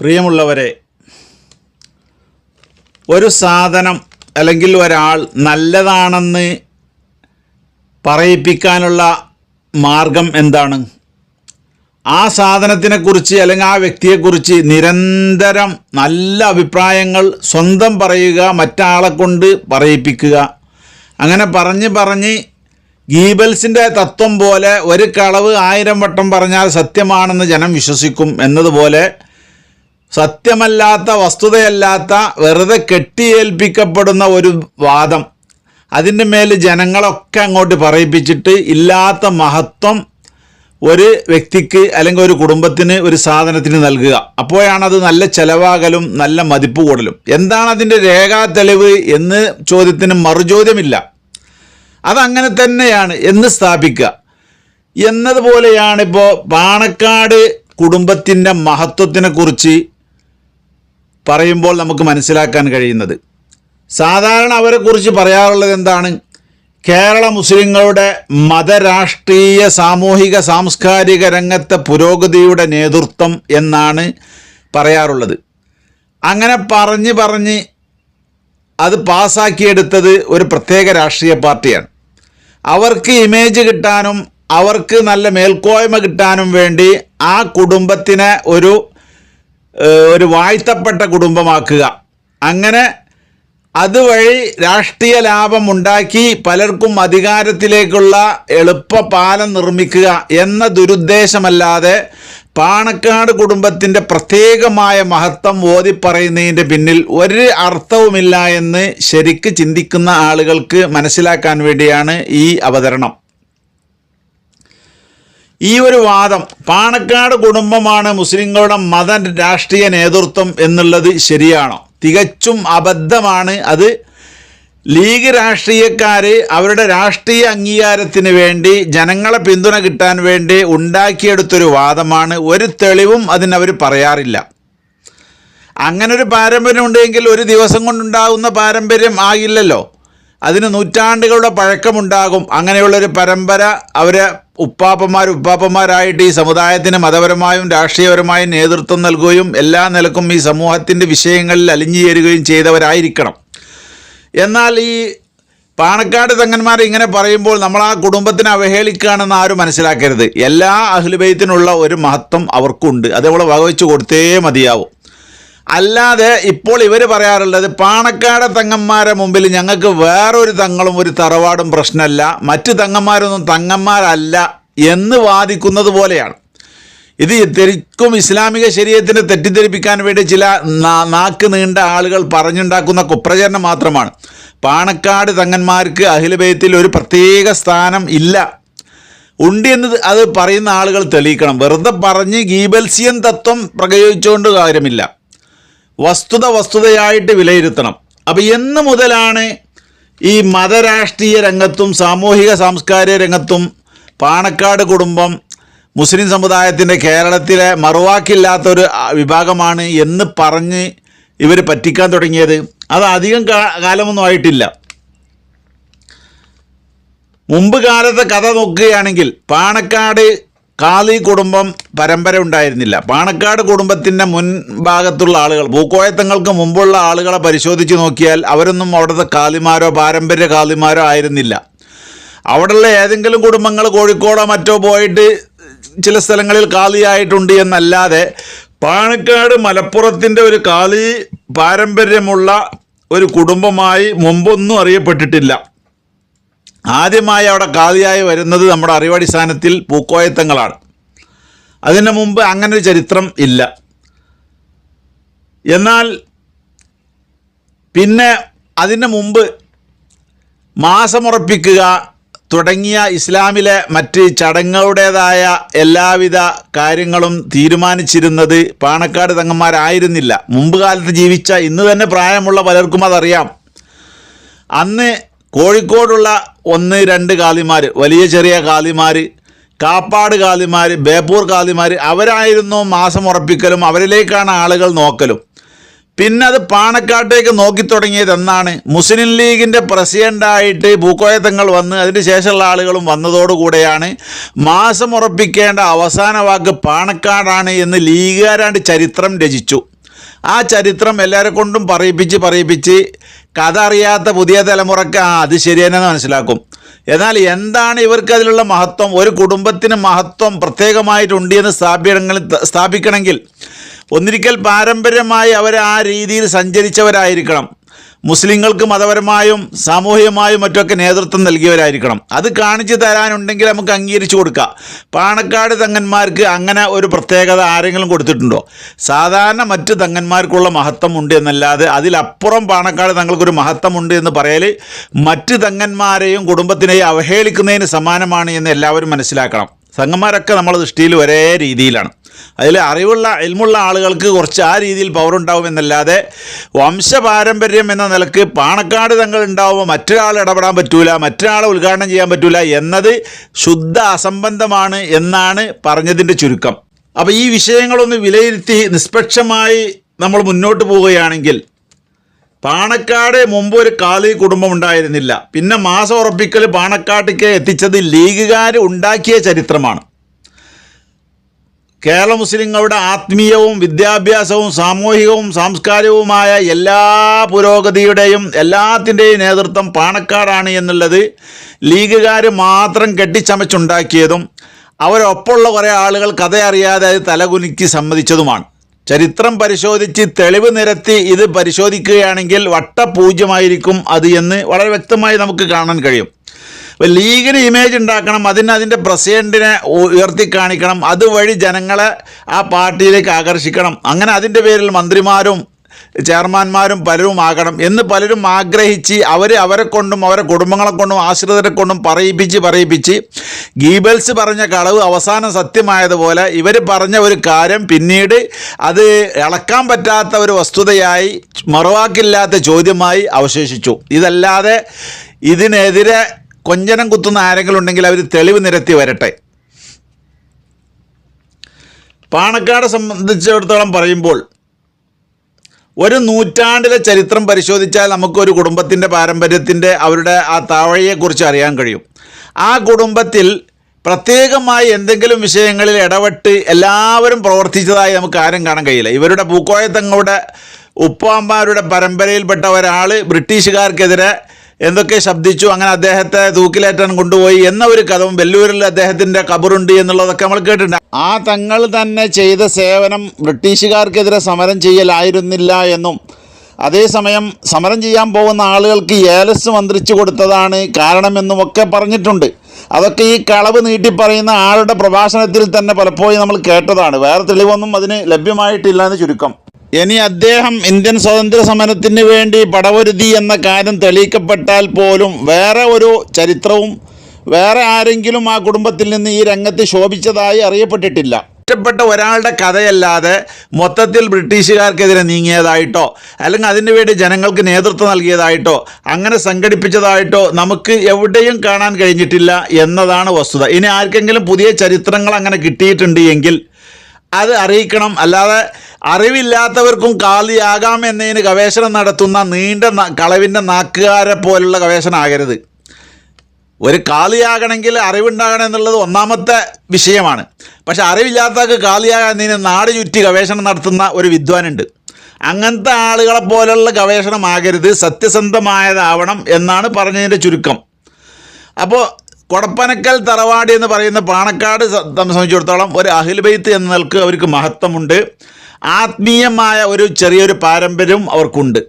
പ്രിയമുള്ളവരെ ഒരു സാധനം അല്ലെങ്കിൽ ഒരാൾ നല്ലതാണെന്ന് പറയിപ്പിക്കാനുള്ള മാർഗം എന്താണ്? ആ സാധനത്തിനെക്കുറിച്ച് അല്ലെങ്കിൽ ആ വ്യക്തിയെക്കുറിച്ച് നിരന്തരം നല്ല അഭിപ്രായങ്ങൾ സ്വന്തം പറയുക മറ്റാളെ കൊണ്ട് പറയിപ്പിക്കുക. അങ്ങനെ പറഞ്ഞ് പറഞ്ഞ് ഗീബൽസിന്റെ തത്വം പോലെ ഒരു കളവ് ആയിരം വട്ടം പറഞ്ഞാൽ സത്യമാണെന്ന് ജനം വിശ്വസിക്കും എന്നതുപോലെ സത്യമല്ലാത്ത വസ്തുതയല്ലാത്ത വെറുതെ കെട്ടിയേൽപ്പിക്കപ്പെടുന്ന ഒരു വാദം. അതിന്റെ മേൽ ജനങ്ങളൊക്കെ അങ്ങോട്ട് പറയിപ്പിച്ചിട്ട് ഇല്ലാത്ത മഹത്വം ഒരു വ്യക്തിക്ക് അല്ലെങ്കിൽ ഒരു കുടുംബത്തിന് ഒരു സാധനത്തിന് നൽകുക. അപ്പോഴാണത് നല്ല ചെലവാകലും നല്ല മതിപ്പ് കൂടലും. എന്താണ് അതിന്റെ രേഖാ തെളിവ് എന്ന് ചോദ്യത്തിന് മറുചോദ്യമില്ല. അതങ്ങനെ തന്നെയാണ് എന്ന് സ്ഥാപിക്കുക. എന്നതുപോലെയാണ് ഇപ്പോൾ പാണക്കാട് കുടുംബത്തിന്റെ മഹത്വത്തിനെക്കുറിച്ച് പറയുമ്പോൾ നമുക്ക് മനസ്സിലാക്കാൻ കഴിയുന്നത്. സാധാരണ അവരെക്കുറിച്ച് പറയാറുള്ളത് എന്താണ്? കേരള മുസ്ലിങ്ങളുടെ മതരാഷ്ട്രീയ സാമൂഹിക സാംസ്കാരിക രംഗത്തെ പുരോഗതിയുടെ നേതൃത്വം എന്നാണ് പറയാറുള്ളത്. അങ്ങനെ പറഞ്ഞ് പറഞ്ഞ് അത് പാസ്സാക്കിയെടുത്തത് ഒരു പ്രത്യേക രാഷ്ട്രീയ പാർട്ടിയാണ്. അവർക്ക് ഇമേജ് കിട്ടാനും അവർക്ക് നല്ല മേൽക്കോയ്മ കിട്ടാനും വേണ്ടി ആ കുടുംബത്തിനെ ഒരു ഒരു വാഴ്ത്തപ്പെട്ട കുടുംബമാക്കുക. അങ്ങനെ അതുവഴി രാഷ്ട്രീയ ലാഭം ഉണ്ടാക്കി പലർക്കും അധികാരത്തിലേക്കുള്ള എളുപ്പ പാലം നിർമ്മിക്കുക എന്ന ദുരുദ്ദേശമല്ലാതെ പാണക്കാട് കുടുംബത്തിന്റെ പ്രത്യേകമായ മഹത്വം ഓതി പറയുന്നതിന്റെ പിന്നിൽ ഒരു അർത്ഥവുമില്ല എന്ന് ശരിക്ക് ചിന്തിക്കുന്ന ആളുകൾക്ക് മനസ്സിലാക്കാൻ വേണ്ടിയാണ് ഈ അവതരണം. ഈ ഒരു വാദം പാണക്കാട് കുടുംബമാണ് മുസ്ലിങ്ങളുടെ മത രാഷ്ട്രീയ നേതൃത്വം എന്നുള്ളത് ശരിയാണോ? തികച്ചും അബദ്ധമാണ്. അത് ലീഗ് രാഷ്ട്രീയക്കാർ അവരുടെ രാഷ്ട്രീയ അംഗീകാരത്തിന് വേണ്ടി ജനങ്ങളെ പിന്തുണ കിട്ടാൻ വേണ്ടി ഉണ്ടാക്കിയെടുത്തൊരു വാദമാണ്. ഒരു തെളിവും അതിനവർ പറയാറില്ല. അങ്ങനൊരു പാരമ്പര്യം ഉണ്ടെങ്കിൽ ഒരു ദിവസം കൊണ്ടുണ്ടാകുന്ന പാരമ്പര്യം ആകില്ലല്ലോ അതിന് നൂറ്റാണ്ടുകളുടെ പഴക്കമുണ്ടാകും. അങ്ങനെയുള്ളൊരു പരമ്പര അവരെ ഉപ്പാപ്പന്മാർ ഉപ്പാപ്പന്മാരായിട്ട് ഈ സമുദായത്തിന് മതപരമായും രാഷ്ട്രീയപരമായും നേതൃത്വം നൽകുകയും എല്ലാ നിലക്കും ഈ സമൂഹത്തിന്റെ വിഷയങ്ങളിൽ അലിഞ്ഞു ചേരുകയും ചെയ്തവരായിരിക്കണം. എന്നാൽ ഈ പാണക്കാട് തങ്ങന്മാർ ഇങ്ങനെ പറയുമ്പോൾ നമ്മൾ ആ കുടുംബത്തിനെ അവഹേളിക്കുകയാണെന്ന് ആരും മനസ്സിലാക്കരുത്. എല്ലാ അഹ്ലുബൈത്തിനുള്ള ഒരു മഹത്വം അവർക്കുണ്ട്. അത് നമ്മൾ വകവെച്ച് കൊടുത്തേ മതിയാവും. അല്ലാതെ ഇപ്പോൾ ഇവർ പറയാറുള്ളത് പാണക്കാട് തങ്ങന്മാരെ മുമ്പിൽ ഞങ്ങൾക്ക് വേറൊരു തങ്ങളും ഒരു തറവാടും പ്രശ്നമല്ല. മറ്റ് തങ്ങന്മാരൊന്നും തങ്ങന്മാരല്ല എന്ന് വാദിക്കുന്നത് പോലെയാണ്. ഇത് തിരിക്കും ഇസ്ലാമിക ശരീരത്തിനെ തെറ്റിദ്ധരിപ്പിക്കാൻ വേണ്ടി ചില നാക്ക് നീണ്ട ആളുകൾ പറഞ്ഞുണ്ടാക്കുന്ന കുപ്രചരണം മാത്രമാണ്. പാണക്കാട് തങ്ങന്മാർക്ക് അഖിലബൈത്തിൽ ഒരു പ്രത്യേക സ്ഥാനം ഇല്ല. ഉണ്ട് എന്ന് അത് പറയുന്ന ആളുകൾ തെളിയിക്കണം. വെറുതെ പറഞ്ഞ് ഗീബൽസിയൻ തത്വം പ്രയോഗിച്ചുകൊണ്ട് കാര്യമില്ല. വസ്തുത വസ്തുതയായിട്ട് വിലയിരുത്തണം. അപ്പം എന്ന് മുതലാണ് ഈ മതരാഷ്ട്രീയ രംഗത്തും സാമൂഹിക സാംസ്കാരിക രംഗത്തും പാണക്കാട് കുടുംബം മുസ്ലിം സമുദായത്തിന്റെ കേരളത്തിലെ മറുവാക്കില്ലാത്തൊരു വിഭാഗമാണ് എന്ന് പറഞ്ഞ് ഇവർ പറ്റിക്കാൻ തുടങ്ങിയത്. അത് അധികം കാലമൊന്നും ആയിട്ടില്ല. മുമ്പ് കാലത്തെ കഥ നോക്കുകയാണെങ്കിൽ പാണക്കാട് കാളി കുടുംബം പരമ്പര ഉണ്ടായിരുന്നില്ല. പാണക്കാട് കുടുംബത്തിന്റെ മുൻഭാഗത്തുള്ള ആളുകൾ ഭൂക്കോയത്തങ്ങൾക്ക് മുമ്പുള്ള ആളുകളെ പരിശോധിച്ച് നോക്കിയാൽ അവരൊന്നും അവിടുത്തെ കാളിമാരോ പാരമ്പര്യ കാളിമാരോ ആയിരുന്നില്ല. അവിടെയുള്ള ഏതെങ്കിലും കുടുംബങ്ങൾ കോഴിക്കോടോ മറ്റോ പോയിട്ട് ചില സ്ഥലങ്ങളിൽ കാളിയായിട്ടുണ്ട് എന്നല്ലാതെ പാണക്കാട് മലപ്പുറത്തിന്റെ ഒരു കാളി പാരമ്പര്യമുള്ള ഒരു കുടുംബമായി മുമ്പൊന്നും അറിയപ്പെട്ടിട്ടില്ല. ആദ്യമായി അവിടെ കാതിയായി വരുന്നത് നമ്മുടെ അറിവടിസ്ഥാനത്തിൽ പൂക്കോയത്തങ്ങളാണ്. അതിനു മുമ്പ് അങ്ങനെ ഒരു ചരിത്രം ഇല്ല. എന്നാൽ പിന്നെ അതിന് മുമ്പ് മാസമുറപ്പിക്കുക തുടങ്ങിയ ഇസ്ലാമിലെ മറ്റ് ചടങ്ങുകളുടേതായ എല്ലാവിധ കാര്യങ്ങളും തീരുമാനിച്ചിരുന്നത് പാണക്കാട് തങ്ങന്മാരായിരുന്നില്ല. മുമ്പ് കാലത്ത് ജീവിച്ച ഇന്ന് തന്നെ പ്രായമുള്ള പലർക്കും അതറിയാം. അന്ന് കോഴിക്കോടുള്ള ഒന്ന് രണ്ട് കാലിമാർ വലിയ ചെറിയ കാലിമാർ കാപ്പാട് കാലിമാർ ബേപ്പൂർ കാലിമാർ അവരായിരുന്നു മാസം ഉറപ്പിക്കലും അവരിലേക്കാണ് ആളുകൾ നോക്കലും. പിന്നെ അത് പാണക്കാട്ടേക്ക് നോക്കി തുടങ്ങിയത് എന്നാണ്. മുസ്ലിം ലീഗിന്റെ പ്രസിഡന്റായിട്ട് ഭൂക്കോയത്തങ്ങൾ തങ്ങൾ വന്ന് അതിന് ശേഷമുള്ള ആളുകളും വന്നതോടുകൂടെയാണ് മാസം ഉറപ്പിക്കേണ്ട അവസാന വാക്ക് പാണക്കാടാണ് എന്ന് ലീഗുകാരാണ്ട് ചരിത്രം രചിച്ചു. ആ ചരിത്രം എല്ലാവരെ കൊണ്ടും പറയിപ്പിച്ച് പറയിപ്പിച്ച് കഥ അറിയാത്ത പുതിയ തലമുറയ്ക്ക് ആ അത് ശരിയെന്ന് മനസ്സിലാക്കും. എന്നാൽ എന്താണ് ഇവർക്ക് അതിലുള്ള മഹത്വം? ഒരു കുടുംബത്തിന് മഹത്വം പ്രത്യേകമായിട്ടുണ്ട് എന്ന് സ്ഥാപിക്കണമെങ്കിൽ സ്ഥാപിക്കണമെങ്കിൽ ഒന്നിരിക്കൽ പാരമ്പര്യമായി അവർ ആ രീതിയിൽ സഞ്ചരിച്ചവരായിരിക്കണം. മുസ്ലിങ്ങൾക്ക് മതപരമായും സാമൂഹികമായും മറ്റൊക്കെ നേതൃത്വം നൽകിയവരായിരിക്കണം. അത് കാണിച്ചു തരാനുണ്ടെങ്കിൽ നമുക്ക് അംഗീകരിച്ചു കൊടുക്കാം. പാണക്കാട് തങ്ങന്മാർക്ക് അങ്ങനെ ഒരു പ്രത്യേകത ആരെങ്കിലും കൊടുത്തിട്ടുണ്ടോ? സാധാരണ മറ്റ് തങ്ങന്മാർക്കുള്ള മഹത്വം ഉണ്ട് എന്നല്ലാതെ അതിലപ്പുറം പാണക്കാട് തങ്ങൾക്കൊരു മഹത്വമുണ്ട് എന്ന് പറയൽ മറ്റ് തങ്ങന്മാരെയും കുടുംബത്തിനെയും അവഹേളിക്കുന്നതിന് സമാനമാണ് എന്ന് എല്ലാവരും മനസ്സിലാക്കണം. സംഘന്മാരൊക്കെ നമ്മൾ ദൃഷ്ടിയിൽ ഒരേ രീതിയിലാണ്. അതിൽ അറിവുള്ള എൽമുള്ള ആളുകൾക്ക് കുറച്ച് ആ രീതിയിൽ പവർ ഉണ്ടാവുമെന്നല്ലാതെ വംശപാരമ്പര്യം എന്ന നിലയ്ക്ക് പാണക്കാട് തങ്ങൾ ഉണ്ടാവുമ്പോൾ മറ്റൊരാൾ ഇടപെടാൻ പറ്റൂല മറ്റൊരാളെ ഉദ്ഘാടനം ചെയ്യാൻ പറ്റൂല എന്നത് ശുദ്ധ അസംബന്ധമാണ് എന്നാണ് പറഞ്ഞതിന്റെ ചുരുക്കം. അപ്പോൾ ഈ വിഷയങ്ങളൊന്ന് വിലയിരുത്തി നിഷ്പക്ഷമായി നമ്മൾ മുന്നോട്ട് പോവുകയാണെങ്കിൽ പാണക്കാട് മുമ്പ് ഒരു കാളി കുടുംബം ഉണ്ടായിരുന്നില്ല. പിന്നെ മാസം ഉറപ്പിക്കൽ പാണക്കാട്ടേക്ക് എത്തിച്ചത് ലീഗുകാർ ഉണ്ടാക്കിയ ചരിത്രമാണ്. കേരള മുസ്ലിങ്ങളുടെ ആത്മീയവും വിദ്യാഭ്യാസവും സാമൂഹികവും സാംസ്കാരികവുമായ എല്ലാ പുരോഗതിയുടെയും എല്ലാത്തിന്റെയും നേതൃത്വം പാണക്കാടാണ് എന്നുള്ളത് ലീഗുകാർ മാത്രം കെട്ടിച്ചമച്ചുണ്ടാക്കിയതും അവരൊപ്പമുള്ള കുറേ ആളുകൾ കഥ അറിയാതെ അത് തലകുലുക്കി സമ്മതിച്ചതുമാണ്. ചരിത്രം പരിശോധിച്ച് തെളിവ് നിരത്തി ഇത് പരിശോധിക്കുകയാണെങ്കിൽ വട്ടപൂജ്യമായിരിക്കും അത് എന്ന് വളരെ വ്യക്തമായി നമുക്ക് കാണാൻ കഴിയും. അപ്പോൾ ലീഗിന് ഇമേജ് ഉണ്ടാക്കണം അതിന് അതിന്റെ പ്രസിഡന്റിനെ ഉയർത്തി കാണിക്കണം അതുവഴി ജനങ്ങളെ ആ പാർട്ടിയിലേക്ക് ആകർഷിക്കണം. അങ്ങനെ അതിന്റെ പേരിൽ മന്ത്രിമാരും ചെയർമാന്മാരും പലരും ആകണം എന്ന് പലരും ആഗ്രഹിച്ച് അവർ അവരെ കൊണ്ടും അവരെ കുടുംബങ്ങളെ കൊണ്ടും ആശ്രിതരെ കൊണ്ടും പറയിപ്പിച്ച് പറയിപ്പിച്ച് ഗീബൽസ് പറഞ്ഞ കളവ് അവസാനം സത്യമായതുപോലെ ഇവർ പറഞ്ഞ ഒരു കാര്യം പിന്നീട് അത് ഇളക്കാൻ പറ്റാത്ത ഒരു വസ്തുതയായി മറുവാക്കില്ലാത്ത ചോദ്യമായി അവശേഷിച്ചു. ഇതല്ലാതെ ഇതിനെതിരെ കൊഞ്ചനം കുത്തുന്ന ആരെങ്കിലും ഉണ്ടെങ്കിൽ അവർ തെളിവ് നിരത്തി വരട്ടെ. പാണക്കാട് സംബന്ധിച്ചിടത്തോളം പറയുമ്പോൾ ഒരു നൂറ്റാണ്ടിലെ ചരിത്രം പരിശോധിച്ചാൽ നമുക്ക് ഒരു കുടുംബത്തിന്റെ പാരമ്പര്യത്തിന്റെ അവരുടെ ആ താവഴിയെക്കുറിച്ച് അറിയാൻ കഴിയും. ആ കുടുംബത്തിൽ പ്രത്യേകമായി എന്തെങ്കിലും വിഷയങ്ങളിൽ ഇടപെട്ട് എല്ലാവരും പ്രവർത്തിച്ചതായി നമുക്ക് ആരും കാണാൻ കഴിയില്ല. ഇവരുടെ പൂക്കോയത്തങ്ങളുടെ ഉപ്പാമ്മാരുടെ പരമ്പരയിൽപ്പെട്ട ഒരാൾ ബ്രിട്ടീഷുകാർക്കെതിരെ എന്തൊക്കെ ശബ്ദിച്ചു അങ്ങനെ അദ്ദേഹത്തെ തൂക്കിലേറ്റാൻ കൊണ്ടുപോയി എന്ന ഒരു കഥവും വെല്ലൂരിൽ അദ്ദേഹത്തിന്റെ കബറുണ്ട് എന്നുള്ളതൊക്കെ നമ്മൾ കേട്ടിട്ടുണ്ട്. ആ തങ്ങൾ തന്നെ ചെയ്ത സേവനം ബ്രിട്ടീഷുകാർക്കെതിരെ സമരം ചെയ്യലായിരുന്നില്ല എന്നും അതേസമയം സമരം ചെയ്യാൻ പോകുന്ന ആളുകൾക്ക് ഏലസ് മന്ത്രിച്ചു കൊടുത്തതാണ് കാരണമെന്നുമൊക്കെ പറഞ്ഞിട്ടുണ്ട്. അതൊക്കെ ഈ കളവ് നീട്ടി പറയുന്ന ആളുടെ പ്രഭാഷണത്തിൽ തന്നെ പലപ്പോഴും നമ്മൾ കേട്ടതാണ്. വേറെ തെളിവൊന്നും അതിന് ലഭ്യമായിട്ടില്ല എന്ന് ചുരുക്കം. ഇനി അദ്ദേഹം ഇന്ത്യൻ സ്വാതന്ത്ര്യ സമരത്തിന് വേണ്ടി പടവരുതി എന്ന കാര്യം തെളിയിക്കപ്പെട്ടാൽ പോലും വേറെ ഒരു ചരിത്രവും വേറെ ആരെങ്കിലും ആ കുടുംബത്തിൽ നിന്ന് ഈ രംഗത്ത് ശോഭിച്ചതായി അറിയപ്പെട്ടിട്ടില്ല. ഇഷ്ടപ്പെട്ട ഒരാളുടെ കഥയല്ലാതെ മൊത്തത്തിൽ ബ്രിട്ടീഷുകാർക്കെതിരെ നീങ്ങിയതായിട്ടോ അല്ലെങ്കിൽ അതിനു വേണ്ടി ജനങ്ങൾക്ക് നേതൃത്വം നൽകിയതായിട്ടോ അങ്ങനെ സംഘടിപ്പിച്ചതായിട്ടോ നമുക്ക് എവിടെയും കാണാൻ കഴിഞ്ഞിട്ടില്ല എന്നതാണ് വസ്തുത. ഇനി ആർക്കെങ്കിലും പുതിയ ചരിത്രങ്ങൾ അങ്ങനെ കിട്ടിയിട്ടുണ്ട് എങ്കിൽ അത് അറിയിക്കണം. അല്ലാതെ അറിവില്ലാത്തവർക്കും കാലിയാകാം എന്നതിന് ഗവേഷണം നടത്തുന്ന നീണ്ട കളവിന്റെ നാക്കുകാരെ പോലുള്ള ഗവേഷണം ആകരുത് ഒരു കാളിയാകണമെങ്കിൽ അറിവുണ്ടാകണം എന്നുള്ളത് ഒന്നാമത്തെ വിഷയമാണ്. പക്ഷെ അറിവില്ലാത്തവർക്ക് കാളിയാകുന്നതിന് നാട് ചുറ്റി ഗവേഷണം നടത്തുന്ന ഒരു വിദ്വാനുണ്ട്. അങ്ങനത്തെ ആളുകളെ പോലുള്ള ഗവേഷണമാകരുത്. സത്യസന്ധമായതാവണം എന്നാണ് പറഞ്ഞതിന്റെ ചുരുക്കം. അപ്പോൾ കൊടപ്പനക്കൽ തറവാടി എന്ന് പറയുന്ന പാണക്കാട് സംബന്ധിച്ചിടത്തോളം ഒരു അഹിൽബൈത്ത് എന്ന നിലയ്ക്ക് അവർക്ക് മഹത്വമുണ്ട്. ആത്മീയമായ ഒരു ചെറിയൊരു പാരമ്പര്യവും അവർക്കുണ്ട്.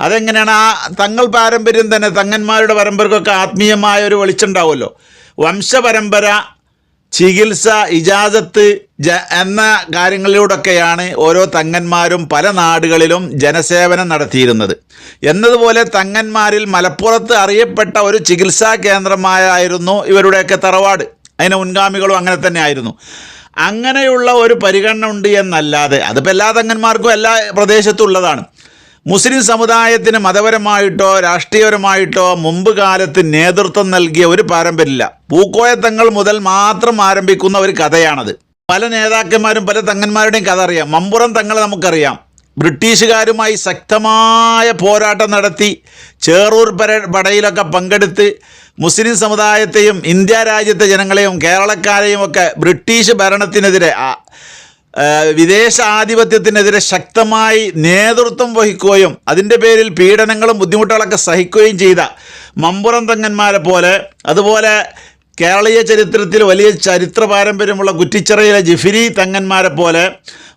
അതെങ്ങനെയാണ്? ആ തങ്ങൾ പാരമ്പര്യം തന്നെ തങ്ങന്മാരുടെ പരമ്പരക്കൊക്കെ ആത്മീയമായ ഒരു വെളിച്ചുണ്ടാവുമല്ലോ വംശപരമ്പര ചികിത്സ ഇജാസത്ത് എന്ന കാര്യങ്ങളിലൂടെയൊക്കെയാണ് ഓരോ തങ്ങന്മാരും പല നാടുകളിലും ജനസേവനം നടത്തിയിരുന്നത്. എന്നതുപോലെ തങ്ങന്മാരിൽ മലപ്പുറത്ത് അറിയപ്പെട്ട ഒരു ചികിത്സാ കേന്ദ്രമായിരുന്നു ഇവരുടെയൊക്കെ തറവാട്. അതിന് മുൻഗാമികളും അങ്ങനെ തന്നെ ആയിരുന്നു അങ്ങനെയുള്ള ഒരു പരിഗണന ഉണ്ട് എന്നല്ലാതെ അതിപ്പോൾ എല്ലാ തങ്ങന്മാർക്കും എല്ലാ പ്രദേശത്തും ഉള്ളതാണ്. മുസ്ലിം സമുദായത്തിന് മതപരമായിട്ടോ രാഷ്ട്രീയപരമായിട്ടോ മുമ്പ് കാലത്ത് നേതൃത്വം നൽകിയ ഒരു പാരമ്പര്യമില്ല. പൂക്കോയത്തങ്ങൾ മുതൽ മാത്രം ആരംഭിക്കുന്ന ഒരു കഥയാണത്. പല നേതാക്കന്മാരും പല തങ്ങന്മാരുടെയും കഥ അറിയാം. മമ്പുറം തങ്ങളെ നമുക്കറിയാം. ബ്രിട്ടീഷുകാരുമായി ശക്തമായ പോരാട്ടം നടത്തി ചേറൂർ പര പടയിലൊക്കെ പങ്കെടുത്ത് മുസ്ലിം സമുദായത്തെയും ഇന്ത്യ രാജ്യത്തെ ജനങ്ങളെയും കേരളക്കാരെയും ഒക്കെ ബ്രിട്ടീഷ് ഭരണത്തിനെതിരെ വിദേശ ആധിപത്യത്തിനെതിരെ ശക്തമായി നേതൃത്വം വഹിക്കുകയും അതിന്റെ പേരിൽ പീഡനങ്ങളും ബുദ്ധിമുട്ടുകളൊക്കെ സഹിക്കുകയും ചെയ്ത മമ്പുറം തങ്ങന്മാരെ പോലെ അതുപോലെ കേരളീയ ചരിത്രത്തിൽ വലിയ ചരിത്ര പാരമ്പര്യമുള്ള കുറ്റിച്ചിറയിലെ ജിഫിരി തങ്ങന്മാരെ പോലെ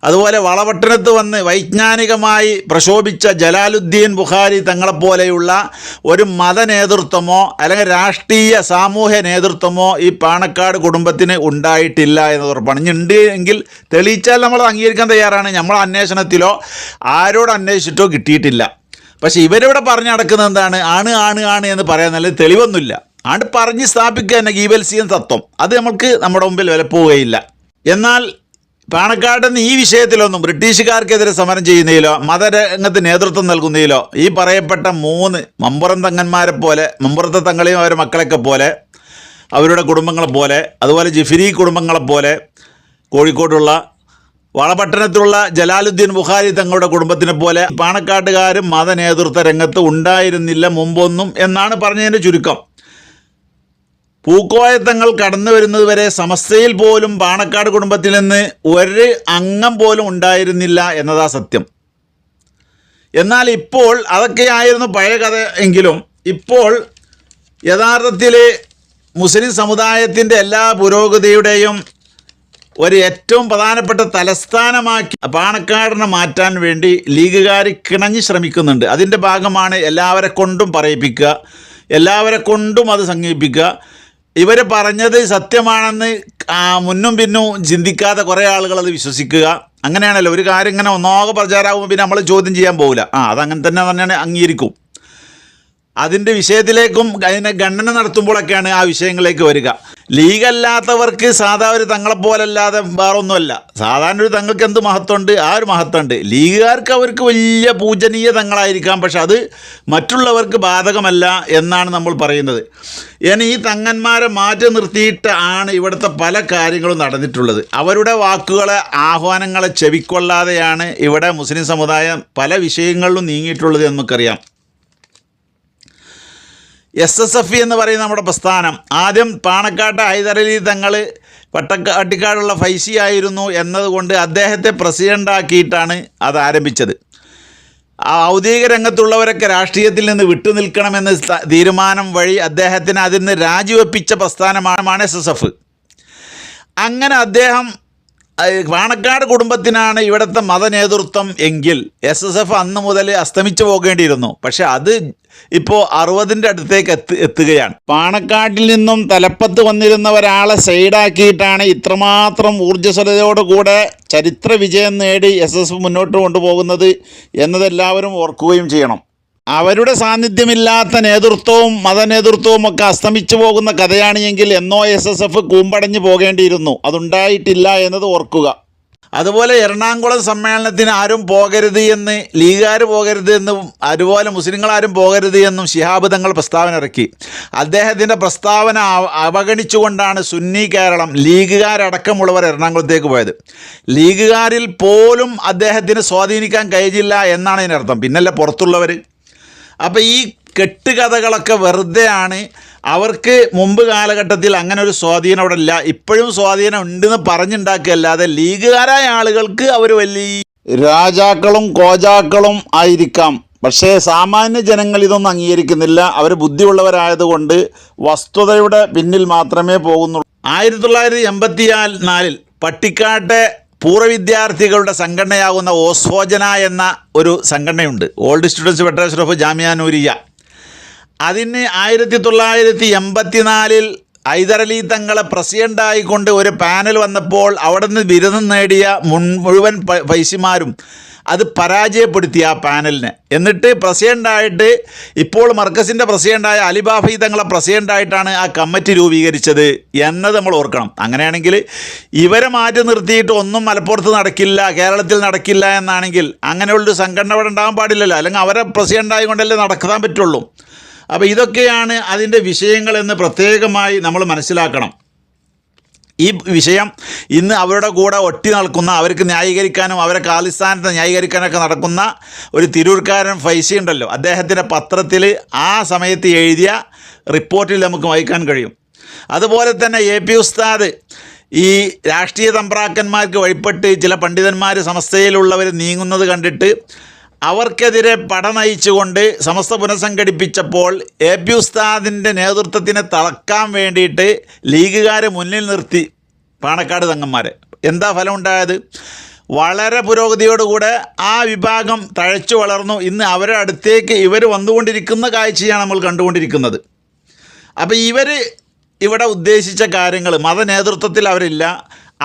അതുപോലെ വളപട്ടണത്ത് വന്ന് വൈജ്ഞാനികമായി പ്രശോഭിച്ച ജലാലുദ്ദീൻ ബുഖാരി തങ്ങളെപ്പോലെയുള്ള ഒരു മത നേതൃത്വമോ അല്ലെങ്കിൽ രാഷ്ട്രീയ സാമൂഹ്യ നേതൃത്വമോ ഈ പാണക്കാട് കുടുംബത്തിന് ഉണ്ടായിട്ടില്ല എന്നത് ഉറപ്പാണ്. ഉണ്ട് എങ്കിൽ തെളിയിച്ചാൽ നമ്മൾ അംഗീകരിക്കാൻ തയ്യാറാണ്. നമ്മൾ അന്വേഷണത്തിലോ ആരോട് അന്വേഷിച്ചിട്ടോ കിട്ടിയിട്ടില്ല. പക്ഷേ ഇവരിവിടെ പറഞ്ഞു നടക്കുന്നത് എന്താണ്? ആണ് ആണ് ആണ് എന്ന് പറയാൻ നല്ല തെളിവൊന്നുമില്ല. ആണ്ട് പറഞ്ഞ് സ്ഥാപിക്കുക തന്നെ ഗീവൽസിയൻ തത്വം അത് നമ്മൾക്ക് നമ്മുടെ മുമ്പിൽ വിലപ്പോവുകയില്ല എന്നാൽ പാണക്കാട് നിന്ന് ഈ വിഷയത്തിലൊന്നും ബ്രിട്ടീഷുകാർക്കെതിരെ സമരം ചെയ്യുന്നതിലോ മതരംഗത്ത് നേതൃത്വം നൽകുന്നതിലോ ഈ പറയപ്പെട്ട മൂന്ന് മമ്പുറം തങ്ങന്മാരെ പോലെ മമ്പുറത്തെ തങ്ങളെയും അവരുടെ മക്കളെയൊക്കെ പോലെ അവരുടെ കുടുംബങ്ങളെ പോലെ അതുപോലെ ജിഫിരി കുടുംബങ്ങളെ പോലെ കോഴിക്കോടുള്ള വളപട്ടണത്തിലുള്ള ജലാലുദ്ദീൻ ബുഖാരി തങ്ങളുടെ കുടുംബത്തിനെ പോലെ പാണക്കാട്ടുകാരും മത നേതൃത്വ രംഗത്ത് ഉണ്ടായിരുന്നില്ല മുമ്പൊന്നും എന്നാണ് പറഞ്ഞതിന്റെ ചുരുക്കം. പൂക്കോയത്തങ്ങൾ കടന്നു വരുന്നത് വരെ സമസ്തയിൽ പോലും പാണക്കാട് കുടുംബത്തിൽ നിന്ന് ഒരു അംഗം പോലും ഉണ്ടായിരുന്നില്ല എന്നതാ സത്യം. എന്നാൽ ഇപ്പോൾ അതൊക്കെയായിരുന്നു പഴയ കഥ എങ്കിലും ഇപ്പോൾ യഥാർത്ഥത്തിൽ മുസ്ലിം സമുദായത്തിന്റെ എല്ലാ പുരോഗതിയുടെയും ഒരു ഏറ്റവും പ്രധാനപ്പെട്ട തലസ്ഥാനമാക്കി പാണക്കാടിനെ മാറ്റാൻ വേണ്ടി ലീഗുകാർ കിണഞ്ഞ് ശ്രമിക്കുന്നുണ്ട്. അതിന്റെ ഭാഗമാണ് എല്ലാവരെ കൊണ്ടും പറയിപ്പിക്കുക എല്ലാവരെ കൊണ്ടും അത് സംഘടിപ്പിക്കുക ഇവർ പറഞ്ഞത് സത്യമാണെന്ന് മുന്നും പിന്നും ചിന്തിക്കാതെ കുറേ ആളുകൾ അത് വിശ്വസിക്കുക. അങ്ങനെയാണല്ലോ. ഒരു കാര്യം ഇങ്ങനെ ഒന്നാകെ പ്രചാരമാകുമ്പോൾ പിന്നെ നമ്മൾ ചോദ്യം ചെയ്യാൻ പോകില്ല ആ അതങ്ങനെ തന്നെ തന്നെയാണ് അംഗീകരിക്കും. അതിന്റെ വിഷയത്തിലേക്കും അതിനെ ഗണന നടത്തുമ്പോഴൊക്കെയാണ് ആ വിഷയങ്ങളിലേക്ക് വരിക. ലീഗല്ലാത്തവർക്ക് സാധാ ഒരു തങ്ങളെപ്പോലല്ലാതെ വേറൊന്നുമല്ല. സാധാരണ ഒരു തങ്ങൾക്ക് എന്ത് മഹത്വമുണ്ട്? ആ ഒരു മഹത്വമുണ്ട്. ലീഗുകാർക്ക് അവർക്ക് വലിയ പൂജനീയ തങ്ങളായിരിക്കാം പക്ഷെ അത് മറ്റുള്ളവർക്ക് ബാധകമല്ല എന്നാണ് നമ്മൾ പറയുന്നത്. ഇനി ഈ തങ്ങന്മാരെ മാറ്റി നിർത്തിയിട്ട് ആണ് ഇവിടുത്തെ പല കാര്യങ്ങളും നടന്നിട്ടുള്ളത്. അവരുടെ വാക്കുകളെ ആഹ്വാനങ്ങളെ ചെവിക്കൊള്ളാതെയാണ് ഇവിടെ മുസ്ലിം സമുദായം പല വിഷയങ്ങളിലും നീങ്ങിയിട്ടുള്ളത് നമുക്കറിയാം. എസ് എസ് എഫ് എന്ന് പറയുന്ന നമ്മുടെ പ്രസ്ഥാനം. ആദ്യം പാണക്കാട്ട് ഹൈദരലി തങ്ങൾ പട്ടക്കാട്ടിക്കാടുള്ള ഫൈസി ആയിരുന്നു എന്നതുകൊണ്ട് അദ്ദേഹത്തെ പ്രസിഡന്റാക്കിയിട്ടാണ് അത് ആരംഭിച്ചത്. ഔദ്യോഗിക രംഗത്തുള്ളവരൊക്കെ രാഷ്ട്രീയത്തിൽ നിന്ന് വിട്ടുനിൽക്കണമെന്ന് തീരുമാനം വഴി അദ്ദേഹത്തിന് അതിൽ നിന്ന് രാജിവെപ്പിച്ച പ്രസ്ഥാനമാണ് എസ് എസ് എഫ് അങ്ങനെ അദ്ദേഹം വാണക്കാട് കുടുംബത്തിനാണ് ഇവിടുത്തെ മതനേതൃത്വം എങ്കിൽ എസ് എസ് എഫ് അന്ന് മുതൽ അസ്തമിച്ചു പോകേണ്ടിയിരുന്നു. പക്ഷേ അത് ഇപ്പോൾ അറുപതിന്റെ അടുത്തേക്ക് എത്തി എത്തുകയാണ്. പാണക്കാട്ടിൽ നിന്നും തലപ്പത്ത് വന്നിരുന്ന ഒരാളെ സൈഡാക്കിയിട്ടാണ് ഇത്രമാത്രം ഊർജസ്വലതയോടുകൂടെ ചരിത്ര വിജയം നേടി എസ് എസ് മുന്നോട്ട് കൊണ്ടുപോകുന്നത് എന്നതെല്ലാവരും ഓർക്കുകയും ചെയ്യണം. അവരുടെ സാന്നിധ്യമില്ലാത്ത നേതൃത്വവും മതനേതൃത്വവും ഒക്കെ അസ്തമിച്ചു പോകുന്ന കഥയാണ് എങ്കിൽ എന്നോ എസ് എസ് എഫ് കൂമ്പടഞ്ഞു പോകേണ്ടിയിരുന്നു. അതുണ്ടായിട്ടില്ല എന്നത് ഓർക്കുക. അതുപോലെ എറണാകുളം സമ്മേളനത്തിന് ആരും പോകരുത് എന്ന് ലീഗുകാർ പോകരുത് എന്നും അതുപോലെ മുസ്ലിങ്ങളാരും പോകരുത് എന്നും ശിഹാബ് തങ്ങൾ പ്രസ്താവന ഇറക്കി. അദ്ദേഹത്തിന്റെ പ്രസ്താവന അവഗണിച്ചുകൊണ്ടാണ് സുന്നി കേരളം ലീഗുകാരടക്കമുള്ളവർ എറണാകുളത്തേക്ക് പോയത്. ലീഗുകാരിൽ പോലും അദ്ദേഹത്തിന് സ്വാധീനിക്കാൻ കഴിഞ്ഞില്ല എന്നാണ് ഇതിനർത്ഥം. പിന്നല്ല പുറത്തുള്ളവർ അപ്പോൾ ഈ കെട്ടുകഥകളൊക്കെ വെറുതെയാണ്. അവർക്ക് മുമ്പ് കാലഘട്ടത്തിൽ അങ്ങനെ ഒരു സ്വാധീനം അവിടെ ഇല്ല. ഇപ്പോഴും സ്വാധീനം ഉണ്ടെന്ന് പറഞ്ഞുണ്ടാക്കുകയല്ലാതെ ലീഗുകാരായ ആളുകൾക്ക് അവർ വലിയ രാജാക്കളും കോജാക്കളും ആയിരിക്കാം. പക്ഷേ സാമാന്യ ജനങ്ങൾ ഇതൊന്നും അംഗീകരിക്കുന്നില്ല. അവർ ബുദ്ധിയുള്ളവരായതുകൊണ്ട് വസ്തുതയുടെ പിന്നിൽ മാത്രമേ പോകുന്നുള്ളൂ. ആയിരത്തി തൊള്ളായിരത്തി എൺപത്തി നാലിൽ പട്ടിക്കാട്ടെ പൂർവ വിദ്യാർത്ഥികളുടെ സംഘടനയാകുന്ന ഓസ്ഫോജന എന്ന ഒരു സംഘടനയുണ്ട്. Old students federation of Jamia Nooriya അതിന് ആയിരത്തി തൊള്ളായിരത്തി എൺപത്തിനാലിൽ ഹൈദരലി തങ്ങളെ പ്രസിഡന്റായിക്കൊണ്ട് ഒരു പാനൽ വന്നപ്പോൾ അവിടെ നിന്ന് ബിരുദം നേടിയ മുൻ മുഴുവൻ പൈസമാരും അത് പരാജയപ്പെടുത്തി ആ പാനലിനെ എന്നിട്ട് പ്രസിഡന്റായിട്ട് ഇപ്പോൾ മർക്കസിന്റെ പ്രസിഡന്റായ അലിബാഫി തങ്ങളെ പ്രസിഡന്റായിട്ടാണ് ആ കമ്മിറ്റി രൂപീകരിച്ചത് എന്നത് നമ്മൾ ഓർക്കണം. അങ്ങനെയാണെങ്കിൽ ഇവരെ മാറ്റി നിർത്തിയിട്ട് ഒന്നും മലപ്പുറത്ത് നടക്കില്ല കേരളത്തിൽ നടക്കില്ല എന്നാണെങ്കിൽ അങ്ങനെയുള്ളൊരു സംഘടന അവിടെ ഉണ്ടാകാൻ പാടില്ലല്ലോ. അല്ലെങ്കിൽ അവരെ പ്രസിഡന്റായി കൊണ്ടല്ലേ നടക്കാൻ പറ്റുള്ളൂ. അപ്പോൾ ഇതൊക്കെയാണ് അതിന്റെ വിഷയങ്ങളെന്ന് പ്രത്യേകമായി നമ്മൾ മനസ്സിലാക്കണം. ഈ വിഷയം ഇന്ന് അവരുടെ കൂടെ ഒട്ടി നടക്കുന്ന അവർക്ക് ന്യായീകരിക്കാനും അവരെ കാലിസ്ഥാനത്ത് ന്യായീകരിക്കാനൊക്കെ നടക്കുന്ന ഒരു തിരൂർക്കാരൻ ഫൈസി ഉണ്ടല്ലോ. അദ്ദേഹത്തിന്റെ പത്രത്തിൽ ആ സമയത്ത് എഴുതിയ റിപ്പോർട്ടിൽ നമുക്ക് വായിക്കാൻ കഴിയും. അതുപോലെ തന്നെ എ പി ഉസ്താദ് ഈ രാഷ്ട്രീയ തമ്പ്രാക്കന്മാർക്ക് വഴിപ്പെട്ട് ചില പണ്ഡിതന്മാർ സമസ്തയിലുള്ളവർ നീങ്ങുന്നത് കണ്ടിട്ട് അവർക്കെതിരെ പടനയിച്ചുകൊണ്ട് സമസ്ത പുനഃസംഘടിപ്പിച്ചപ്പോൾ എ പി ഉസ്താദിന്റെ നേതൃത്വത്തിനെ തളക്കാൻ വേണ്ടിയിട്ട് ലീഗുകാരെ മുന്നിൽ നിർത്തി പാണക്കാട് തങ്ങന്മാരെ. എന്താ ഫലം ഉണ്ടായത് വളരെ പുരോഗതിയോടുകൂടെ ആ വിഭാഗം തഴച്ചു വളർന്നു. ഇന്ന് അവരുടെ അടുത്തേക്ക് ഇവർ വന്നുകൊണ്ടിരിക്കുന്ന കാഴ്ചയാണ് നമ്മൾ കണ്ടുകൊണ്ടിരിക്കുന്നത്. അപ്പോൾ ഇവർ ഇവിടെ ഉദ്ദേശിച്ച കാര്യങ്ങൾ മതനേതൃത്വത്തിൽ അവരില്ല.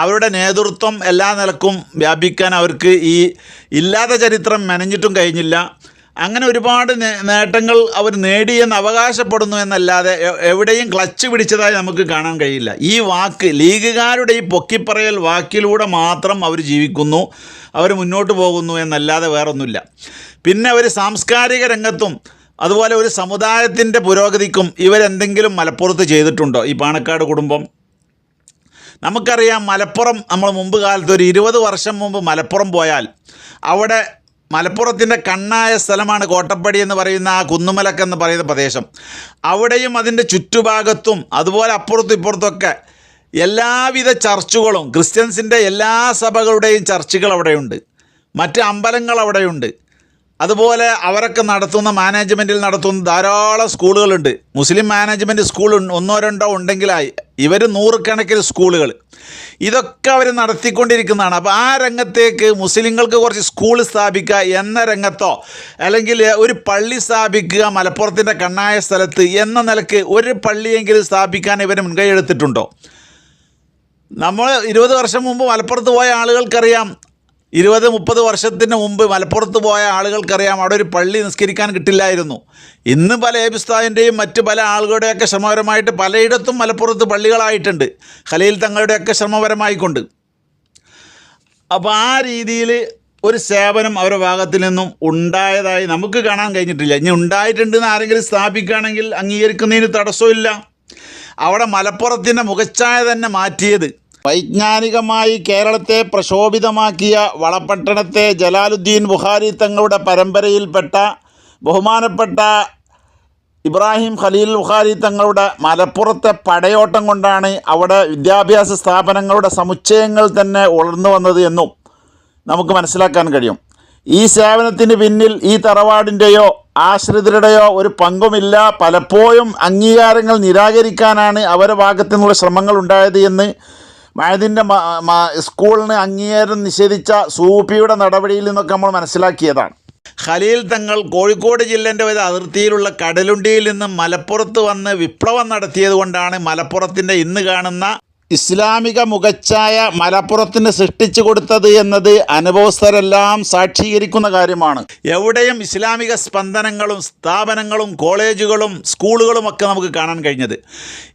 അവരുടെ നേതൃത്വം എല്ലാ നിലക്കും വ്യാപിക്കാൻ അവർക്ക് ഈ ഇല്ലാത്ത ചരിത്രം മെനഞ്ഞിട്ടും കഴിഞ്ഞില്ല. അങ്ങനെ ഒരുപാട് നേട്ടങ്ങൾ അവർ നേടിയെന്ന് അവകാശപ്പെടുന്നു എന്നല്ലാതെ എവിടെയും ക്ലച്ച് പിടിച്ചതായി നമുക്ക് കാണാൻ കഴിയില്ല. ഈ വാക്ക് ലീഗുകാരുടെ ഈ പൊക്കിപ്പറയൽ വാക്കിലൂടെ മാത്രം അവർ ജീവിക്കുന്നു അവർ മുന്നോട്ട് പോകുന്നു എന്നല്ലാതെ വേറൊന്നുമില്ല. പിന്നെ അവർ സാംസ്കാരിക രംഗത്തും അതുപോലെ ഒരു സമുദായത്തിന്റെ പുരോഗതിക്കും ഇവരെന്തെങ്കിലും മലപ്പുറത്ത് ചെയ്തിട്ടുണ്ടോ? ഈ പാണക്കാട് കുടുംബം നമുക്കറിയാം മലപ്പുറം നമ്മൾ മുമ്പ് കാലത്ത് ഒരു ഇരുപത് വർഷം മുമ്പ് മലപ്പുറം പോയാൽ അവിടെ മലപ്പുറത്തിന്റെ കണ്ണായ സ്ഥലമാണ് കോട്ടപ്പടി എന്ന് പറയുന്ന ആ കുന്നുമലക്ക് എന്ന് പറയുന്ന പ്രദേശം. അവിടെയും അതിന്റെ ചുറ്റുഭാഗത്തും അതുപോലെ അപ്പുറത്തും ഇപ്പുറത്തൊക്കെ എല്ലാവിധ ചർച്ചുകളും ക്രിസ്ത്യൻസിന്റെ എല്ലാ സഭകളുടെയും ചർച്ചുകൾ അവിടെയുണ്ട്. മറ്റ് അമ്പലങ്ങൾ അവിടെയുണ്ട്. അതുപോലെ അവരൊക്കെ നടത്തുന്ന മാനേജ്മെന്റിൽ നടത്തുന്ന ധാരാളം സ്കൂളുകളുണ്ട്. മുസ്ലിം മാനേജ്മെന്റ് സ്കൂൾ ഒന്നോ രണ്ടോ ഉണ്ടെങ്കിലായി ഇവർ നൂറുകണക്കിന് സ്കൂളുകൾ ഇതൊക്കെ അവർ നടത്തിക്കൊണ്ടിരിക്കുന്നതാണ്. അപ്പോൾ ആ രംഗത്തേക്ക് മുസ്ലിങ്ങൾക്ക് കുറച്ച് സ്കൂൾ സ്ഥാപിക്കുക എന്ന രംഗത്തോ അല്ലെങ്കിൽ ഒരു പള്ളി സ്ഥാപിക്കുക മലപ്പുറത്തിന്റെ കണ്ണായ സ്ഥലത്ത് എന്ന നിലയ്ക്ക് ഒരു പള്ളിയെങ്കിലും സ്ഥാപിക്കാൻ ഇവർ മുൻകൈ എടുത്തിട്ടുണ്ടോ? നമ്മൾ ഇരുപത് വർഷം മുമ്പ് മലപ്പുറത്ത് പോയ ആളുകൾക്കറിയാം ഇരുപത് മുപ്പത് വർഷത്തിന് മുമ്പ് മലപ്പുറത്ത് പോയ ആളുകൾക്കറിയാം അവിടെ ഒരു പള്ളി നിസ്കരിക്കാൻ കിട്ടില്ലായിരുന്നു. ഇന്ന് പല ഏബിസ്ഥാവിന്റെയും മറ്റ് പല ആളുകളുടെയൊക്കെ ശ്രമപരമായിട്ട് പലയിടത്തും മലപ്പുറത്ത് പള്ളികളായിട്ടുണ്ട്. ഖലീൽ തങ്ങളുടെയൊക്കെ ശ്രമപരമായിക്കൊണ്ട്. അപ്പോൾ ആ രീതിയിൽ ഒരു സേവനം അവരുടെ ഭാഗത്തിൽ നിന്നും ഉണ്ടായതായി നമുക്ക് കാണാൻ കഴിഞ്ഞിട്ടില്ല. ഇനി ഉണ്ടായിട്ടുണ്ടെന്ന് ആരെങ്കിലും സ്ഥാപിക്കുകയാണെങ്കിൽ അംഗീകരിക്കുന്നതിന് തടസ്സമില്ല. അവിടെ മലപ്പുറത്തിന്റെ മുഖച്ഛായ തന്നെ മാറ്റിയത് വൈജ്ഞാനികമായി കേരളത്തെ പ്രക്ഷോഭിതമാക്കിയ വളപട്ടണത്തെ ജലാലുദ്ദീൻ ബുഖാരി തങ്ങളുടെ പരമ്പരയിൽപ്പെട്ട ബഹുമാനപ്പെട്ട ഇബ്രാഹിം ഖലീൽ ബുഖാരി തങ്ങളുടെ മലപ്പുറത്തെ പടയോട്ടം കൊണ്ടാണ് അവിടെ വിദ്യാഭ്യാസ സ്ഥാപനങ്ങളുടെ സമുച്ചയങ്ങൾ തന്നെ ഉളർന്നു വന്നത് എന്നും നമുക്ക് മനസ്സിലാക്കാൻ കഴിയും. ഈ സേവനത്തിന് പിന്നിൽ ഈ തറവാടിന്റെയോ ആശ്രിതരുടെയോ ഒരു പങ്കുമില്ല. പലപ്പോഴും അംഗീകാരങ്ങൾ നിരാകരിക്കാനാണ് അവരുടെ ഭാഗത്തു നിന്നുള്ള ശ്രമങ്ങൾ ഉണ്ടായത് എന്ന് മഴതിന്റെ സ്കൂളിന് അംഗീകാരം നിഷേധിച്ച സൂപിയുടെ നടപടിയിൽ നിന്നൊക്കെ നമ്മൾ മനസ്സിലാക്കിയതാണ്. ഖലീൽ തങ്ങൾ കോഴിക്കോട് ജില്ലേന്റെ ഒരു അതിർത്തിയിലുള്ള കടലുണ്ടിയിൽ നിന്ന് മലപ്പുറത്ത് വന്ന് വിപ്ലവം നടത്തിയത് കൊണ്ടാണ് മലപ്പുറത്തിന്റെ ഇന്ന് കാണുന്ന ഇസ്ലാമിക മുഖച്ഛായ മലപ്പുറത്തിന് സൃഷ്ടിച്ചു കൊടുത്തത് എന്നത് അനുഭവസ്ഥരെല്ലാം സാക്ഷീകരിക്കുന്ന കാര്യമാണ്. എവിടെയും ഇസ്ലാമിക സ്പന്ദനങ്ങളും സ്ഥാപനങ്ങളും കോളേജുകളും സ്കൂളുകളും ഒക്കെ നമുക്ക് കാണാൻ കഴിഞ്ഞത്.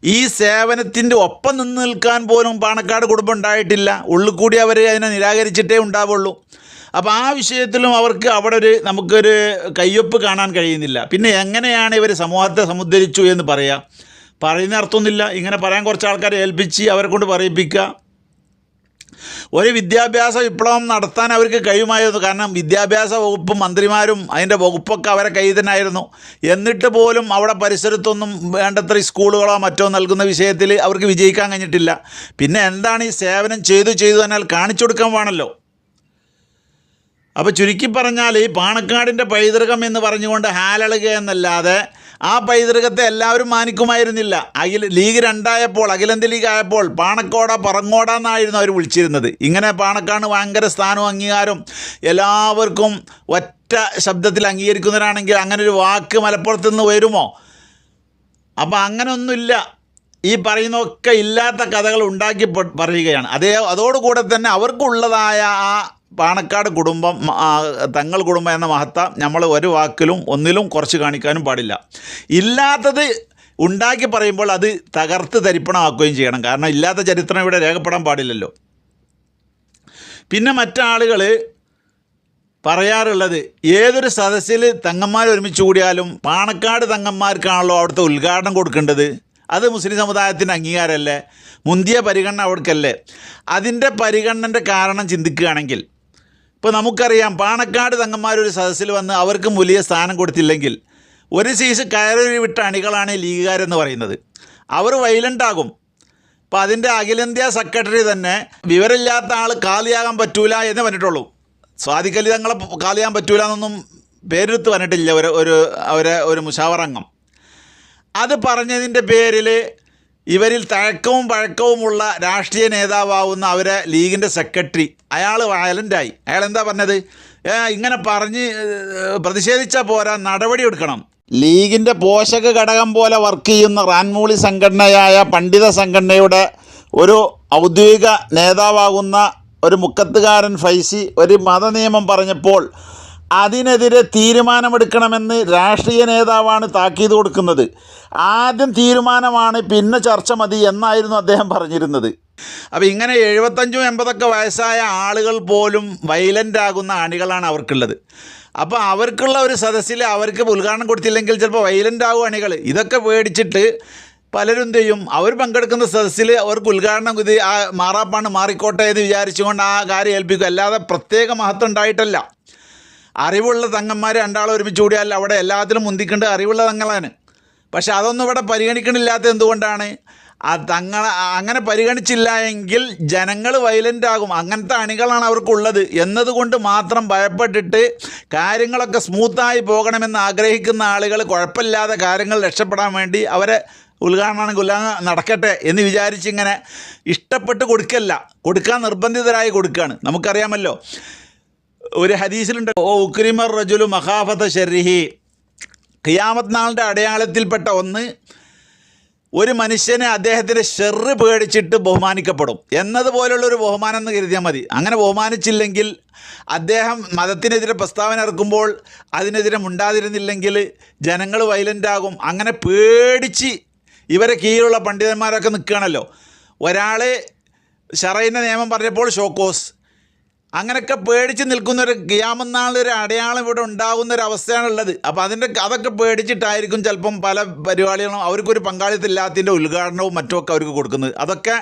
ഈ സേവനത്തിന്റെ ഒപ്പം നിന്ന് നിൽക്കാൻ പോലും പാണക്കാട് കുടുംബം ഉണ്ടായിട്ടില്ല. ഉള്ളിൽ കൂടി അവർ അതിനെ നിരാകരിച്ചിട്ടേ ഉണ്ടാവുള്ളൂ. അപ്പോൾ ആ വിഷയത്തിലും അവർക്ക് അവിടെ ഒരു നമുക്കൊരു കയ്യൊപ്പ് കാണാൻ കഴിയുന്നില്ല. പിന്നെ എങ്ങനെയാണ് ഇവർ സമൂഹത്തെ സമുദ്ധരിച്ചു എന്ന് പറയാം? പറയുന്ന അർത്ഥമൊന്നുമില്ല. ഇങ്ങനെ പറയാൻ കുറച്ച് ആൾക്കാരെ ഏൽപ്പിച്ച് അവരെ കൊണ്ട് പറയിപ്പിക്കുക. ഒരു വിദ്യാഭ്യാസ വിപ്ലവം നടത്താൻ അവർക്ക് കഴിയുമായിരുന്നു. കാരണം വിദ്യാഭ്യാസ വകുപ്പ് മന്ത്രിമാരും അതിന്റെ വകുപ്പൊക്കെ അവരെ കയ്യിൽ തന്നെയായിരുന്നു. എന്നിട്ട് പോലും അവിടെ പരിസരത്തൊന്നും വേണ്ടത്ര സ്കൂളുകളോ മറ്റോ നൽകുന്ന വിഷയത്തിൽ അവർക്ക് വിജയിക്കാൻ കഴിഞ്ഞിട്ടില്ല. പിന്നെ എന്താണ് ഈ സേവനം ചെയ്തു ചെയ്തു എന്നാൽ കാണിച്ചു കൊടുക്കാൻ വേണമല്ലോ. അപ്പോൾ ചുരുക്കി പറഞ്ഞാൽ ഈ പാണക്കാടിന്റെ പൈതൃകം എന്ന് പറഞ്ഞുകൊണ്ട് ഹാലളുക എന്നല്ലാതെ ആ പൈതൃകത്തെ എല്ലാവരും മാനിക്കുമായിരുന്നില്ല. അഖിൽ ലീഗ് രണ്ടായപ്പോൾ അഖിലന്ത് ലീഗ് ആയപ്പോൾ പാണക്കോട പറങ്ങോട എന്നായിരുന്നു അവർ വിളിച്ചിരുന്നത്. ഇങ്ങനെ പാണക്കാണ് ഭയങ്കര സ്ഥാനവും അംഗീകാരവും. എല്ലാവർക്കും ഒറ്റ ശബ്ദത്തിൽ അംഗീകരിക്കുന്നവരാണെങ്കിൽ അങ്ങനെ ഒരു വാക്ക് മലപ്പുറത്ത് നിന്ന് വരുമോ? അപ്പോൾ അങ്ങനെയൊന്നുമില്ല ഈ പറയുന്നതൊക്കെ ഇല്ലാത്ത കഥകൾ ഉണ്ടാക്കി പറയുകയാണ്. അതേ അതോടുകൂടെ തന്നെ അവർക്കുള്ളതായ ആ പാണക്കാട് കുടുംബം തങ്ങൾ കുടുംബം എന്ന മഹത്ത നമ്മൾ ഒരു വാക്കിലും ഒന്നിലും കുറച്ച് കാണിക്കാനും പാടില്ല. ഇല്ലാത്തത് ഉണ്ടാക്കി പറയുമ്പോൾ അത് തകർത്ത് തരിപ്പണമാക്കുകയും ചെയ്യണം. കാരണം ഇല്ലാത്ത ചരിത്രം ഇവിടെ രേഖപ്പെടാൻ പാടില്ലല്ലോ. പിന്നെ മറ്റാളുകൾ പറയാറുള്ളത് ഏതൊരു സദസ്സിൽ തങ്ങന്മാർ ഒരുമിച്ച് കൂടിയാലും പാണക്കാട് തങ്ങന്മാർക്കാണല്ലോ അവിടുത്തെ ഉദ്ഘാടനം കൊടുക്കേണ്ടത്? അത് മുസ്ലിം സമുദായത്തിന്റെ അംഗീകാരമല്ലേ? മുന്തിയ പരിഗണന അവർക്കല്ലേ? അതിന്റെ പരിഗണനന്റെ കാരണം ചിന്തിക്കുകയാണെങ്കിൽ ഇപ്പോൾ നമുക്കറിയാം പാണക്കാട് തങ്ങന്മാരൊരു സദസ്സിൽ വന്ന് അവർക്കും വലിയ സ്ഥാനം കൊടുത്തില്ലെങ്കിൽ ഒരു സീസ് കയറി വിട്ട അണികളാണ് ലീഗുകാരെന്ന് പറയുന്നത്. അവർ വൈലന്റാകും അപ്പോൾ അതിന്റെ അഖിലേന്ത്യാ സെക്രട്ടറി തന്നെ വിവരമില്ലാത്ത ആൾ കാലിയാകാൻ പറ്റൂല എന്ന് പറഞ്ഞിട്ടുള്ളൂ. സ്വാധിക്കലി തങ്ങളെ കാലിയാകാൻ പറ്റൂല എന്നൊന്നും പേരെടുത്ത് പറഞ്ഞിട്ടില്ല ഒരു ഒരു അവരെ ഒരു മുഷാവറംഗം. അത് പറഞ്ഞതിന്റെ പേരിൽ ഇവരിൽ തഴക്കവും പഴക്കവുമുള്ള രാഷ്ട്രീയ നേതാവാവുന്ന അവരെ ലീഗിന്റെ സെക്രട്ടറി. അയാൾ വയലന്റായി അയാൾ എന്താ പറഞ്ഞത്? ഇങ്ങനെ പറഞ്ഞ് പ്രതിഷേധിച്ചാൽ പോരാ നടപടി എടുക്കണം. ലീഗിന്റെ പോഷക ഘടകം പോലെ വർക്ക് ചെയ്യുന്ന റാൻമൂളി സംഘടനയായ പണ്ഡിത സംഘടനയുടെ ഒരു ഔദ്യോഗിക നേതാവാകുന്ന ഒരു മുക്കത്തുകാരൻ ഫൈസി ഒരു മതനിയമം പറഞ്ഞപ്പോൾ അതിനെതിരെ തീരുമാനമെടുക്കണമെന്ന് രാഷ്ട്രീയ നേതാവാണ് താക്കീത് കൊടുക്കുന്നത്. ആദ്യം തീരുമാനമാണ് പിന്നെ ചർച്ച മതി എന്നായിരുന്നു അദ്ദേഹം പറഞ്ഞിരുന്നത്. അപ്പോൾ ഇങ്ങനെ എഴുപത്തഞ്ചും എൺപതൊക്കെ വയസ്സായ ആളുകൾ പോലും വയലന്റ് ആകുന്ന അണികളാണ് അവർക്കുള്ളത്. അപ്പോൾ അവർക്കുള്ള ഒരു സദസ്സിൽ അവർക്ക് ഉദ്ഘാടനം കൊടുത്തില്ലെങ്കിൽ ചിലപ്പോൾ വയലന്റ് ആകും അണികൾ ഇതൊക്കെ പേടിച്ചിട്ട് പലരും ചെയ്യും? അവർ പങ്കെടുക്കുന്ന സദസ്സിൽ അവർക്ക് ഉദ്ഘാടനം ഇത് ആ മാറാപ്പാണ് മാറിക്കോട്ടെ എന്ന് വിചാരിച്ചുകൊണ്ട് ആ കാര്യം ഏൽപ്പിക്കും. അല്ലാതെ പ്രത്യേക മഹത്വം ഉണ്ടായിട്ടല്ല. അറിവുള്ള തങ്ങന്മാർ രണ്ടാളും ഒരുമിച്ച് കൂടിയാൽ അവിടെ എല്ലാത്തിലും മുന്തിക്കേണ്ട അറിവുള്ള തങ്ങളാണ്. പക്ഷെ അതൊന്നും ഇവിടെ പരിഗണിക്കണില്ലാത്ത എന്തുകൊണ്ടാണ്? ആ തങ്ങൾ അങ്ങനെ പരിഗണിച്ചില്ല എങ്കിൽ ജനങ്ങൾ വയലന്റ് ആകും. അങ്ങനത്തെ അണികളാണ് അവർക്കുള്ളത്. എന്നതുകൊണ്ട് മാത്രം ഭയപ്പെട്ടിട്ട് കാര്യങ്ങളൊക്കെ സ്മൂത്തായി പോകണമെന്ന് ആഗ്രഹിക്കുന്ന ആളുകൾ കുഴപ്പമില്ലാതെ കാര്യങ്ങൾ രക്ഷപ്പെടാൻ വേണ്ടി അവരെ ഉദ്ഘാടനം നടക്കട്ടെ എന്ന് വിചാരിച്ചിങ്ങനെ ഇഷ്ടപ്പെട്ട് കൊടുക്കല്ല. കൊടുക്കാൻ നിർബന്ധിതരായി കൊടുക്കുകയാണ്. നമുക്കറിയാമല്ലോ. ഒരു ഹദീസിലുണ്ട്. ഓ ഉക്രിമർ റജുലു മഹാഫത ഷെറിഹി ഖിയാമത് നാളിന്റെ അടയാളത്തിൽപ്പെട്ട ഒന്ന് ഒരു മനുഷ്യനെ അദ്ദേഹത്തിന്റെ ഷെറ് പേടിച്ചിട്ട് ബഹുമാനിക്കപ്പെടും. എന്നതുപോലുള്ള ഒരു ബഹുമാനം എന്ന് കരുതിയാൽ മതി. അങ്ങനെ ബഹുമാനിച്ചില്ലെങ്കിൽ അദ്ദേഹം മതത്തിനെതിരെ പ്രസ്താവന ഇറക്കുമ്പോൾ അതിനെതിരെ മുണ്ടാതിരുന്നില്ലെങ്കിൽ ജനങ്ങൾ വയലന്റ് ആകും. അങ്ങനെ പേടിച്ച് ഇവരെ കീഴിലുള്ള പണ്ഡിതന്മാരൊക്കെ നിൽക്കുകയാണല്ലോ. ഒരാൾ ഷറൈന്റെ നിയമം പറഞ്ഞപ്പോൾ ഷോക്കോസ് അങ്ങനെയൊക്കെ പേടിച്ച് നിൽക്കുന്ന ഒരു ഗ്യാമെന്നാളൊരു അടയാളം ഇവിടെ ഉണ്ടാകുന്ന ഒരു അവസ്ഥയാണുള്ളത് അപ്പോൾ അതിന്റെ അതൊക്കെ പേടിച്ചിട്ടായിരിക്കും ചിലപ്പം പല പരിപാടികളും അവർക്കൊരു പങ്കാളിത്തം ഇല്ലാത്തതിന്റെ ഉദ്ഘാടനവും മറ്റുമൊക്കെ അവർക്ക് കൊടുക്കുന്നത്. അതൊക്കെ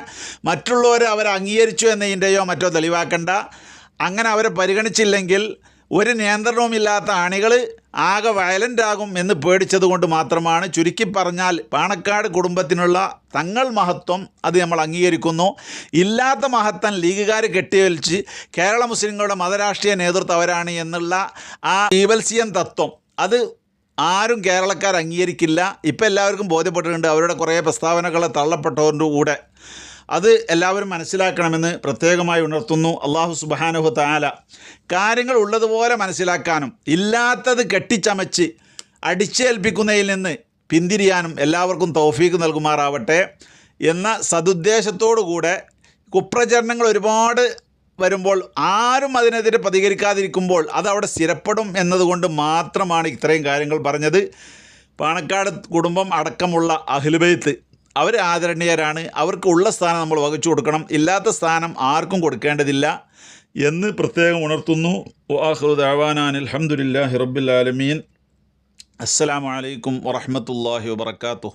മറ്റുള്ളവർ അവർ അംഗീകരിച്ചു എന്നതിന്റെയോ മറ്റോ തെളിവാക്കേണ്ട. അങ്ങനെ അവരെ പരിഗണിച്ചില്ലെങ്കിൽ ഒരു നിയന്ത്രണവുമില്ലാത്ത അണികൾ ആകെ വയലന്റ് ആകും എന്ന് പേടിച്ചതുകൊണ്ട് മാത്രമാണ്. ചുരുക്കി പറഞ്ഞാൽ പാണക്കാട് കുടുംബത്തിനുള്ള തങ്ങൾ മഹത്വം അത് നമ്മൾ അംഗീകരിക്കുന്നു. ഇല്ലാത്ത മഹത്വം ലീഗുകാർ കെട്ടിവലിച്ച് കേരള മുസ്ലിങ്ങളുടെ മതരാഷ്ട്രീയ നേതൃത്വം അവരാണ് എന്നുള്ള ആ ഈവൽസിയൻ തത്വം. അത് ആരും കേരളക്കാർ അംഗീകരിക്കില്ല. ഇപ്പം എല്ലാവർക്കും ബോധ്യപ്പെട്ടിട്ടുണ്ട്. അവരുടെ കുറേ പ്രസ്താവനകൾ തള്ളപ്പെട്ടവരുടെ കൂടെ. അത് എല്ലാവരും മനസ്സിലാക്കണമെന്ന് പ്രത്യേകമായി ഉണർത്തുന്നു. അള്ളാഹു സുബാനുഹു താല കാര്യങ്ങൾ ഉള്ളതുപോലെ മനസ്സിലാക്കാനും ഇല്ലാത്തത് കെട്ടിച്ചമച്ച് അടിച്ചേൽപ്പിക്കുന്നതിൽ നിന്ന് പിന്തിരിയാനും എല്ലാവർക്കും തൗഫീക്ക് നൽകുമാറാവട്ടെ എന്ന സതുദ്ദേശത്തോടു കൂടെ കുപ്രചരണങ്ങൾ ഒരുപാട് വരുമ്പോൾ ആരും അതിനെതിരെ പ്രതികരിക്കാതിരിക്കുമ്പോൾ അതവിടെ സ്ഥിരപ്പെടും എന്നതുകൊണ്ട് മാത്രമാണ് ഇത്രയും കാര്യങ്ങൾ പറഞ്ഞത്. പാണക്കാട് കുടുംബം അടക്കമുള്ള അഖിലുബൈത്ത് അവർ ആദരണീയരാണ്. അവർക്കുള്ള സ്ഥാനം നമ്മൾ വഹിച്ചു കൊടുക്കണം. ഇല്ലാത്ത സ്ഥാനം ആർക്കും കൊടുക്കേണ്ടതില്ല എന്ന് പ്രത്യേകം ഉണർത്തുന്നു. അലഹമുല്ലാ അലഹമുല്ലാഹി റബ്ബുലാലമീൻ അസ്സലാമലൈക്കും വറഹമത്തല്ലാഹി വാബർക്കാത്തു